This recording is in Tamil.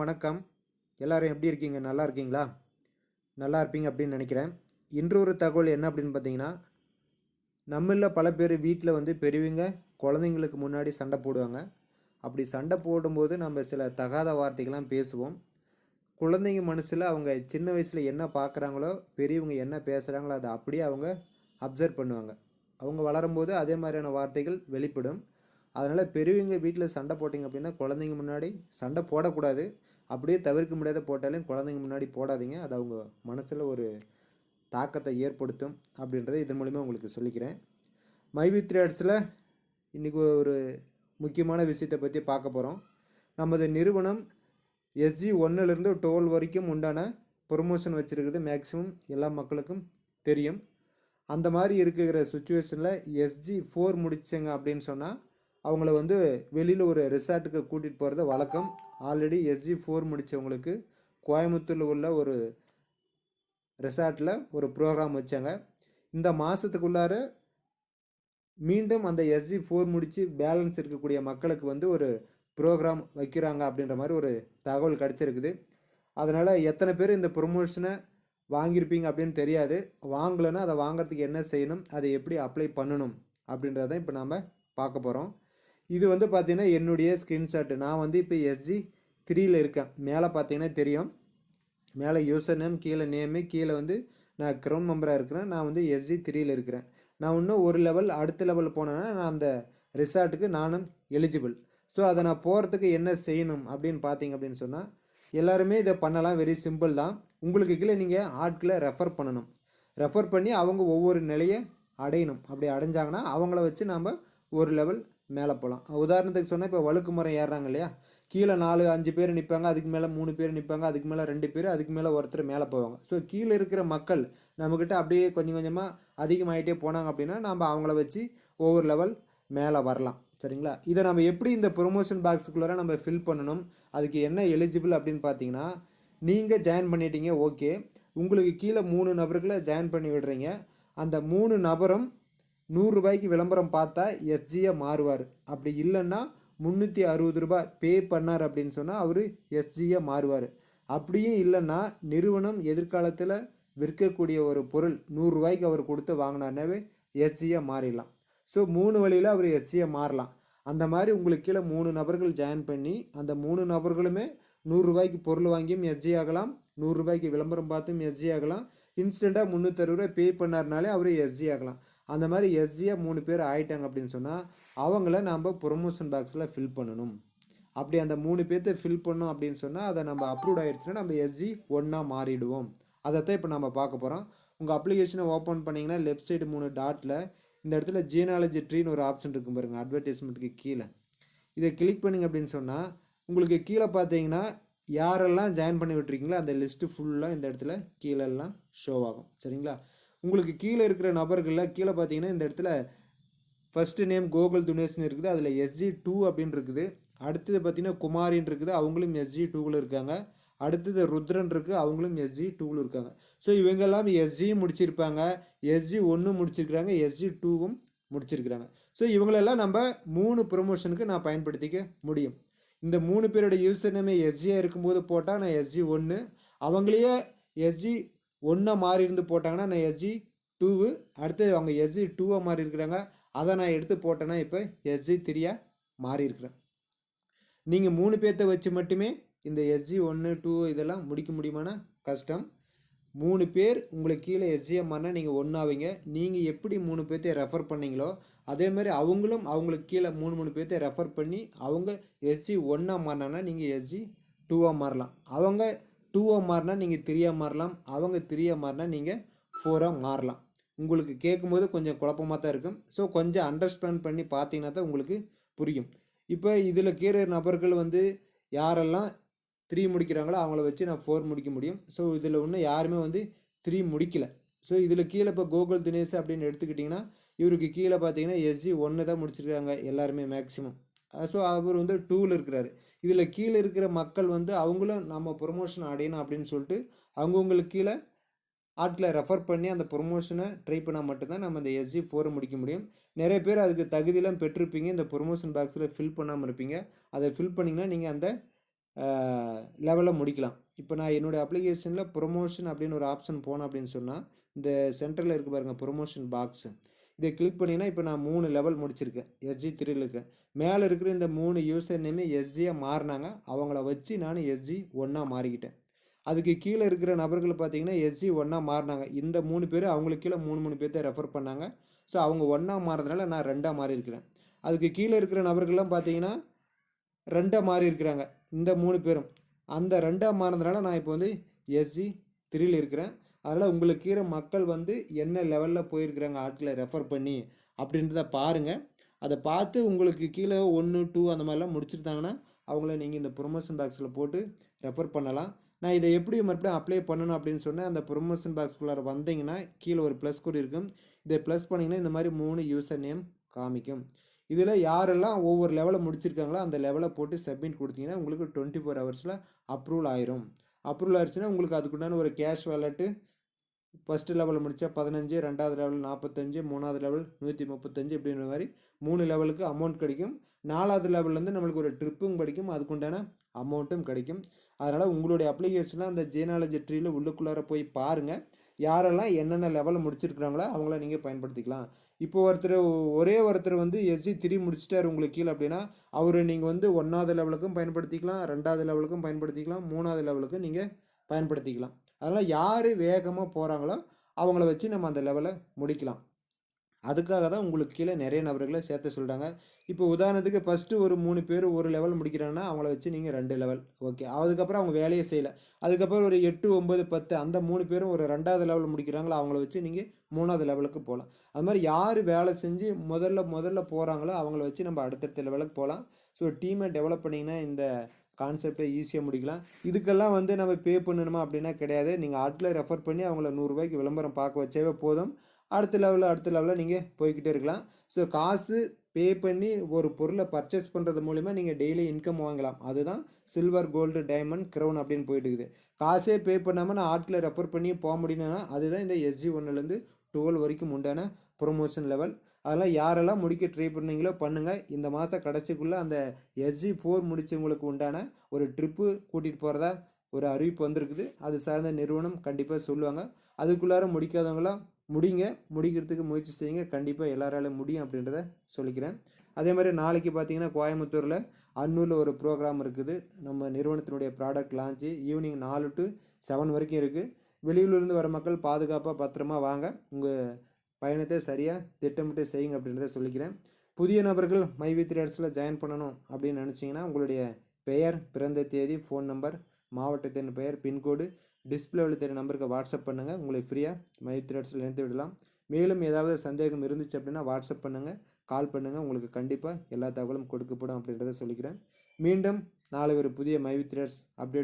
வணக்கம். எல்லோரும் எப்படி இருக்கீங்க? நல்லா இருக்கீங்களா? நல்லா இருப்பீங்க அப்படின்னு நினைக்கிறேன். இன்று ஒரு தகவல் என்ன அப்படின்னு பார்த்தீங்கன்னா நம்மளில் பல பேர் வீட்டில் வந்து பெரியவங்க குழந்தைங்களுக்கு முன்னாடி சண்டை போடுவாங்க. அப்படி சண்டை போடும்போது நம்ம சில தகாத வார்த்தைகள்லாம் பேசுவோம். குழந்தைங்க மனசில் அவங்க சின்ன வயசில் என்ன பார்க்குறாங்களோ பெரியவங்க என்ன பேசுகிறாங்களோ அதை அப்படியே அவங்க அப்சர்வ் பண்ணுவாங்க. அவங்க வளரும்போது அதே மாதிரியான வார்த்தைகள் வெளிப்படும். அதனால் பெரியவங்க வீட்டில் சண்டை போட்டிங்க அப்படின்னா குழந்தைங்க முன்னாடி சண்டை போடக்கூடாது. அப்படியே தவிர்க்க முடியாத போட்டாலும் குழந்தைங்க முன்னாடி போடாதீங்க. அது அவங்க மனசில் ஒரு தாக்கத்தை ஏற்படுத்தும் அப்படின்றத இதன் மூலிமா உங்களுக்கு சொல்லிக்கிறேன். மைவி த்ரேட்ஸில் இன்றைக்கி ஒரு முக்கியமான விஷயத்தை பற்றி பார்க்க போகிறோம் நமது நிறுவனம் எஸ்ஜி ஒன்றுலேருந்து டுவெல் வரைக்கும் உண்டான ப்ரொமோஷன் வச்சுருக்குது மேக்ஸிமம் எல்லா மக்களுக்கும் தெரியும். அந்த மாதிரி இருக்கிற சுச்சுவேஷனில் எஸ்ஜி ஃபோர் முடித்தங்க அப்படின்னு சொன்னால் அவங்கள வந்து வெளியில் ஒரு ரிசார்ட்டுக்கு கூட்டிகிட்டு போகிறது வழக்கம். ஆல்ரெடி எஸ்ஜி ஃபோர் முடித்தவங்களுக்கு கோயம்புத்தூரில் உள்ள ஒரு ரிசார்ட்டில் ஒரு ப்ரோக்ராம் வச்சாங்க. இந்த மாதத்துக்குள்ளார மீண்டும் அந்த எஸ்ஜி ஃபோர் முடித்து பேலன்ஸ் இருக்கக்கூடிய மக்களுக்கு வந்து ஒரு ப்ரோக்ராம் வைக்கிறாங்க அப்படின்ற மாதிரி ஒரு தகவல் கிடச்சிருக்குது. அதனால் எத்தனை பேர் இந்த ப்ரொமோஷனை வாங்கியிருப்பீங்க அப்படின்னு தெரியாது. வாங்கலைன்னா அதை வாங்கிறதுக்கு என்ன செய்யணும்? அதை எப்படி அப்ளை பண்ணணும்? அப்படின்றத இப்போ நாம் பார்க்க போகிறோம் இது வந்து பார்த்திங்கன்னா என்னுடைய ஸ்க்ரீன்ஷாட்டு நான் வந்து இப்போ எஸ்ஜி த்ரீயில் இருக்கேன். மேலே பார்த்தீங்கன்னா தெரியும். மேலே யூசர் நேம் கீழே நேமு கீழே வந்து நான் க்ரௌண்ட் மெம்பராக இருக்கிறேன். நான் வந்து எஸ்ஜி த்ரீயில் இருக்கிறேன். நான் இன்னும் ஒரு லெவல் அடுத்த லெவல் போனேன்னா நான் அந்த ரிசார்ட்டுக்கு நானும் எலிஜிபிள் ஸோ அதை நான் போகிறதுக்கு என்ன செய்யணும் அப்படின்னு பார்த்தீங்க அப்படின்னு சொன்னால் எல்லாருமே இதை பண்ணலாம். வெரி சிம்பிள் தான். உங்களுக்கு கீழே நீங்கள் ஆட்களை ரெஃபர் பண்ணணும். ரெஃபர் பண்ணி அவங்க ஒவ்வொரு நிலையை அடையணும். அப்படி அடைஞ்சாங்கன்னா அவங்கள வச்சு நாம் ஒரு லெவல் மேலே போகலாம். உதாரணத்துக்கு சொன்னால் இப்போ வழுக்கு முறை ஏறுறாங்க இல்லையா? கீழே நாலு அஞ்சு பேர் நிற்பாங்க அதுக்கு மேலே மூணு பேர் நிற்பாங்க அதுக்கு மேலே ரெண்டு பேர் அதுக்கு மேலே ஒருத்தர் மேலே போவாங்க. ஸோ கீழே இருக்கிற மக்கள் நம்மக்கிட்ட அப்படியே கொஞ்சம் கொஞ்சமாக அதிகமாகிட்டே போனாங்க அப்படின்னா நம்ம அவங்கள வச்சு ஒவ்வொரு லெவல் மேலே வரலாம். சரிங்களா? இதை நம்ம எப்படி இந்த ப்ரொமோஷன் பாக்ஸுக்குள்ளார நம்ம ஃபில் பண்ணணும்? அதுக்கு என்ன எலிஜிபிள் அப்படின்னு பார்த்தீங்கன்னா நீங்கள் ஜாயின் பண்ணிட்டீங்க ஓகே உங்களுக்கு கீழே மூணு நபர்களை ஜாயின் பண்ணி விடுறீங்க. அந்த மூணு நபரும் நூறுரூபாய்க்கு விளம்பரம் பார்த்தா எஸ்ஜியை மாறுவார். அப்படி இல்லைன்னா முந்நூற்றி அறுபது ரூபாய் பே பண்ணார் அப்படின்னு சொன்னால் அவர் எஸ்ஜியை மாறுவார். அப்படியும் இல்லைன்னா நிறுவனம் எதிர்காலத்தில் விற்கக்கூடிய ஒரு பொருள் நூறுரூவாய்க்கு அவர் கொடுத்து வாங்கினார்னாவே எஸ்ஜியை மாறிடலாம். ஸோ மூணு வழியில் அவர் எஸ்ஜியை மாறலாம். அந்த மாதிரி உங்களுக்கு கீழே மூணு நபர்கள் ஜாயின் பண்ணி அந்த மூணு நபர்களுமே நூறுரூவாய்க்கு பொருள் வாங்கியும் எஸ்ஜி ஆகலாம். நூறுரூபாய்க்கு விளம்பரம் பார்த்தும் எஸ்ஜி ஆகலாம். இன்ஸ்டண்ட்டாக முந்நூற்றறுபது ரூபாய் பே பண்ணார்னாலே அவர் எஸ்ஜி ஆகலாம். அந்த மாதிரி எஸ்ஜியாக மூணு பேர் ஆயிட்டாங்க அப்படின்னு சொன்னால் அவங்கள நம்ம ப்ரொமோஷன் பாக்ஸில் ஃபில் பண்ணணும். அப்படி அந்த மூணு பேர்த்த ஃபில் பண்ணோம் அப்படின்னு சொன்னால் அதை நம்ம அப்ரூவ் ஆகிடுச்சுன்னா நம்ம எஸ்ஜி ஒன்றா மாறிடுவோம். அதைத்தான் இப்போ நம்ம பார்க்க போகிறோம் உங்கள் அப்ளிகேஷனை ஓப்பன் பண்ணிங்கன்னா லெஃப்ட் சைடு மூணு டாட்டில் இந்த இடத்துல ஜீனாலஜி ட்ரீன்னு ஒரு ஆப்ஷன் இருக்கும் பாருங்கள் அட்வர்டைஸ்மெண்ட்டுக்கு கீழே. இதை கிளிக் பண்ணிங்க அப்படின்னு சொன்னால் உங்களுக்கு கீழே பார்த்தீங்கன்னா யாரெல்லாம் ஜாயின் பண்ணி விட்டுருக்கீங்களோ அந்த லிஸ்ட்டு ஃபுல்லாக இந்த இடத்துல கீழெல்லாம் ஷோ ஆகும். சரிங்களா? உங்களுக்கு கீழே இருக்கிற நபர்களில் கீழே பார்த்தீங்கன்னா இந்த இடத்துல ஃபஸ்ட்டு நேம் கோகுல் துனேஷ்னு இருக்குது. அதில் எஸ்ஜி டூ அப்படின்னு இருக்குது. அடுத்தது பார்த்தீங்கன்னா குமாரின்னு இருக்குது. அவங்களும் எஸ்ஜி டூவில் இருக்காங்க. அடுத்தது ருத்ரன் இருக்குது அவங்களும் எஸ்ஜி டூவில் இருக்காங்க. ஸோ இவங்கெல்லாம் எஸ்ஜியும் முடிச்சிருப்பாங்க. எஸ்ஜி ஒன்றும் முடிச்சிருக்கிறாங்க. எஸ்ஜி டூவும் முடிச்சிருக்கிறாங்க. ஸோ இவங்களெல்லாம் நம்ம மூணு ப்ரொமோஷனுக்கு நான் பயன்படுத்திக்க முடியும். இந்த மூணு பேரோட யூசர் நேமே எஸ்ஜியாக இருக்கும்போது போட்டால் நான் எஸ்ஜி ஒன்று அவங்களையே எஸ்ஜி ஒன்றை மாறி இருந்து போட்டாங்கன்னா நான் எஸ்ஜி டூவு அடுத்து அவங்க எஸ்ஜி டூவை மாறி இருக்கிறாங்க. அதை நான் எடுத்து போட்டேன்னா இப்போ எஸ்ஜி த்ரீயாக மாறி இருக்கிறேன். நீங்கள் மூணு பேர்த்த வச்சு மட்டுமே இந்த எஸ்ஜி ஒன்று டூ இதெல்லாம் முடிக்க முடியுமானா கஷ்டம். மூணு பேர் உங்களுக்கு கீழே எஸ்ஜிஎம் மாறினா நீங்கள் ஒன்றாவீங்க நீங்கள் எப்படி மூணு பேர்த்தையும் ரெஃபர் பண்ணீங்களோ அதேமாதிரி அவங்களும் அவங்களுக்கு கீழே மூணு மூணு பேர்த்தையும் ரெஃபர் பண்ணி அவங்க எஸ்ஜி ஒன்றா மாறினாங்கன்னா நீங்கள் எஸ்ஜி டூவாக மாறலாம். அவங்க டூவாக மாறினா நீங்கள் த்ரீயாக மாறலாம் அவங்க த்ரீயாக மாறினா நீங்கள் ஃபோராக மாறலாம். உங்களுக்கு கேட்கும்போது கொஞ்சம் குழப்பமாக தான் இருக்கும். ஸோ கொஞ்சம் அண்டர்ஸ்டாண்ட் பண்ணி பார்த்தீங்கன்னா தான் உங்களுக்கு புரியும். இப்போ இதில் கீழே நபர்கள் வந்து யாரெல்லாம் த்ரீ முடிக்கிறாங்களோ அவங்கள வச்சு நான் ஃபோர் முடிக்க முடியும். ஸோ இதில் இன்னும் யாருமே வந்து த்ரீ முடிக்கல. ஸோ இதில் கீழே இப்போ கோகுல் தினேஷ் அப்படின்னு எடுத்துக்கிட்டிங்கன்னா இவருக்கு கீழே பார்த்தீங்கன்னா எஸ்ஜி ஒன்று தான் முடிச்சிருக்காங்க எல்லாருமே மேக்ஸிமம் ஸோ அவர் வந்து டூவில் இருக்கிறாரு. இதில் கீழே இருக்கிற மக்கள் வந்து அவங்களும் நம்ம ப்ரொமோஷன் அடையணும் அப்படின்னு சொல்லிட்டு அவங்கவுங்களுக்கு கீழே ஆட்டில் ரெஃபர் பண்ணி அந்த ப்ரொமோஷனை ட்ரை பண்ணால் மட்டும்தான் நம்ம இந்த எஸ்ஜி போரை முடிக்க முடியும். நிறைய பேர் அதுக்கு தகுதியெல்லாம் பெற்றிருப்பீங்க. இந்த ப்ரொமோஷன் பாக்ஸில் ஃபில் பண்ணாமல் இருப்பீங்க. அதை ஃபில் பண்ணிங்கன்னா நீங்கள் அந்த லெவலில் முடிக்கலாம். இப்போ நான் என்னுடைய அப்ளிகேஷனில் ப்ரொமோஷன் அப்படின்னு ஒரு ஆப்ஷன் போனேன் அப்படின்னு சொன்னால் இந்த சென்டரில் இருக்க பாருங்கள் ப்ரொமோஷன் பாக்ஸு இதை கிளிக் பண்ணிங்கன்னா இப்போ நான் மூணு லெவல் முடிச்சிருக்கேன். எஸ்ஜி த்ரீல இருக்கேன். மேலே இருக்கிற இந்த மூணு யூசர் நேமே எஸ்ஜியாக மாறினாங்க. அவங்கள வச்சு நான் எஸ்ஜி ஒன்றா மாறிக்கிட்டேன். அதுக்கு கீழே இருக்கிற நபர்கள் பார்த்தீங்கன்னா எஸ்ஜி ஒன்றா மாறினாங்க. இந்த மூணு பேர் அவங்களுக்கு கீழே மூணு மூணு பேர்த்த ரெஃபர் பண்ணாங்க. ஸோ அவங்க ஒன்றா மாறதுனால நான் ரெண்டாக மாறி இருக்கிறேன் அதுக்கு கீழே இருக்கிற நபர்கள்லாம் பார்த்தீங்கன்னா ரெண்டாக மாறி இருக்கிறாங்க இந்த மூணு பேரும். அந்த ரெண்டாக மாறினதுனால நான் இப்போ வந்து எஸ்ஜி த்ரீல இருக்கிறேன். அதனால் உங்களுக்கு கீழே மக்கள் வந்து என்ன லெவலில் போயிருக்கிறாங்க ஆட்களை ரெஃபர் பண்ணி அப்படின்றத பாருங்கள் அதை பார்த்து உங்களுக்கு கீழே ஒன்று டூ அந்த மாதிரிலாம் முடிச்சிருந்தாங்கன்னா அவங்கள நீங்கள் இந்த ப்ரொமோஷன் பாக்ஸில் போட்டு ரெஃபர் பண்ணலாம். நான் இதை எப்படி மறுபடியும் அப்ளை பண்ணணும் அப்படின்னு சொன்னேன். அந்த ப்ரொமோஷன் பாக்ஸ்குள்ளார வந்தீங்கன்னா கீழே ஒரு ப்ளஸ் கூட இருக்கும். இதை ப்ளஸ் பண்ணிங்கன்னா இந்த மாதிரி மூணு யூசர் நேம் காமிக்கும். இதில் யாரெல்லாம் ஒவ்வொரு லெவலில் முடிச்சிருக்காங்களோ அந்த லெவலை போட்டு சப்மிட் கொடுத்தீங்கன்னா உங்களுக்கு டுவெண்ட்டி ஃபோர் ஹவர்ஸில் அப்ரூவல் ஆயிரும். அப்ரூவல் ஆயிடுச்சுன்னா உங்களுக்கு அதுக்குண்டான ஒரு கேஷ் வேலெட்டு ஃபஸ்ட்டு லெவலில் முடித்தா பதினஞ்சு ரெண்டாவது லெவல் நாற்பத்தஞ்சு மூணாவது லெவல் நூற்றி முப்பத்தஞ்சு இப்படின்ற மாதிரி மூணு லெவலுக்கு அமௌண்ட் கிடைக்கும். நாலாவது லெவல்லேருந்து நம்மளுக்கு ஒரு ட்ரிப்பும் கிடைக்கும். அதுக்குண்டான அமௌண்ட்டும் கிடைக்கும். அதனால் உங்களுடைய அப்ளிகேஷனில் அந்த ஜீனாலஜி ட்ரீயில் உள்ளுக்குள்ளார போய் பாருங்கள் யாரெல்லாம் என்னென்ன லெவலில் முடிச்சிருக்கிறாங்களோ அவங்கள நீங்கள் பயன்படுத்திக்கலாம். இப்போ ஒருத்தர் ஒரே ஒருத்தர் வந்து எஸ்சி த்ரீ முடிச்சிட்டார் உங்களுக்கு கீழே அப்படின்னா அவர் நீங்கள் வந்து ஒன்றாவது லெவலுக்கும் பயன்படுத்திக்கலாம் ரெண்டாவது லெவலுக்கும் பயன்படுத்திக்கலாம் மூணாவது லெவலுக்கும் நீங்கள் பயன்படுத்திக்கலாம். அதனால் யார் வேகமாக போகிறாங்களோ அவங்கள வச்சு நம்ம அந்த லெவலை முடிக்கலாம். அதுக்காக தான் உங்களுக்கு கீழே நிறைய நபர்களை சேர்த்து சொல்கிறாங்க இப்போ உதாரணத்துக்கு ஃபஸ்ட்டு ஒரு மூணு பேர் ஒரு லெவல் முடிக்கிறாங்கன்னா அவங்கள வச்சு நீங்கள் ரெண்டு லெவல் ஓகே அதுக்கப்புறம் அவங்க வேலையை செய்யலை. அதுக்கப்புறம் ஒரு எட்டு ஒம்பது பத்து அந்த மூணு பேரும் ஒரு ரெண்டாவது லெவல் முடிக்கிறாங்களோ அவங்கள வச்சு நீங்கள் மூணாவது லெவலுக்கு போகலாம் அது மாதிரி யார் வேலை செஞ்சு முதல்ல முதல்ல போகிறாங்களோ அவங்கள வச்சு நம்ம அடுத்தடுத்த லெவலுக்கு போகலாம் ஸோ டீமை டெவலப் பண்ணிங்கன்னா இந்த கான்செப்டை ஈஸியாக முடிக்கலாம். இதுக்கெல்லாம் வந்து நம்ம பே பண்ணணுமா அப்படின்னா கிடையாது. நீங்கள் ஆட்டில் ரெஃபர் பண்ணி அவங்கள நூறுரூவாய்க்கு விளம்பரம் பார்க்க வச்சாவே போதும். அடுத்த லெவலில் அடுத்த லெவலில் நீங்கள் போய்கிட்டே இருக்கலாம். ஸோ காசு பே பண்ணி ஒரு பொருளை பர்ச்சேஸ் பண்ணுறது மூலிமா நீங்கள் டெய்லி இன்கம் வாங்கலாம். அதுதான் சில்வர் கோல்டு டைமண்ட் க்ரௌன் அப்படின்னு போயிட்டு இருக்குது காசே பே பண்ணாமல் நான் ஆட்டில் ரெஃபர் பண்ணி போக முடியும்னா அதுதான் இந்த எஸ்ஜி ஒன்றுலேருந்து டுவெல் வரைக்கும் உண்டான ப்ரொமோஷன் லெவல் அதெல்லாம் யாரெல்லாம் முடிக்க ட்ரை பண்ணீங்களோ பண்ணுங்கள் இந்த மாதம் கடைசிக்குள்ளே அந்த எஸ்ஜி ஃபோர் முடித்தவங்களுக்கு உண்டான ஒரு ட்ரிப்பு கூட்டிகிட்டு போகிறதா ஒரு அறிவிப்பு வந்திருக்குது. அது சார்ந்த நிறுவனம் கண்டிப்பாக சொல்லுவாங்க. அதுக்குள்ளார முடிக்காதவங்களாம் முடிங்க. முடிக்கிறதுக்கு முயற்சி செய்யுங்க. கண்டிப்பாக எல்லாராலும் முடியும் அப்படின்றத சொல்லிக்கிறேன். அதே மாதிரி நாளைக்கு பார்த்தீங்கன்னா கோயம்புத்தூரில் அன்னூரில் ஒரு ப்ரோக்ராம் இருக்குது. நம்ம நிறுவனத்தினுடைய ப்ராடக்ட் லான்ச்சு ஈவினிங் நாலு டு செவன் வரைக்கும் இருக்குது வெளியூர்லேருந்து வர மக்கள் பாதுகாப்பாக பத்திரமா வாங்க. உங்கள் பயணத்தை சரியாக திட்டமிட்டு செய்யுங்க அப்படின்றத சொல்லிக்கிறேன். புதிய நபர்கள் மைவி த்ரீடர்ஸில் ஜாயின் பண்ணணும் அப்படின்னு நினச்சிங்கன்னா உங்களுடைய பெயர் பிறந்த தேதி ஃபோன் நம்பர் மாவட்டத்தின் பெயர் பின்கோடு டிஸ்பிளேவில் தெரிய நம்பருக்கு வாட்ஸ்அப் பண்ணுங்கள் உங்களை ஃப்ரீயாக மைவி த்ரீடர்ஸில் இணைத்து விடலாம். மேலும் ஏதாவது சந்தேகம் இருந்துச்சு அப்படின்னா வாட்ஸ்அப் பண்ணுங்கள் கால் பண்ணுங்கள் உங்களுக்கு கண்டிப்பாக எல்லா தகவலும் கொடுக்கப்படும் அப்படின்றத சொல்லிக்கிறேன். மீண்டும் நாளை ஒரு புதிய மை த்ரீடர்ஸ் அப்டேட்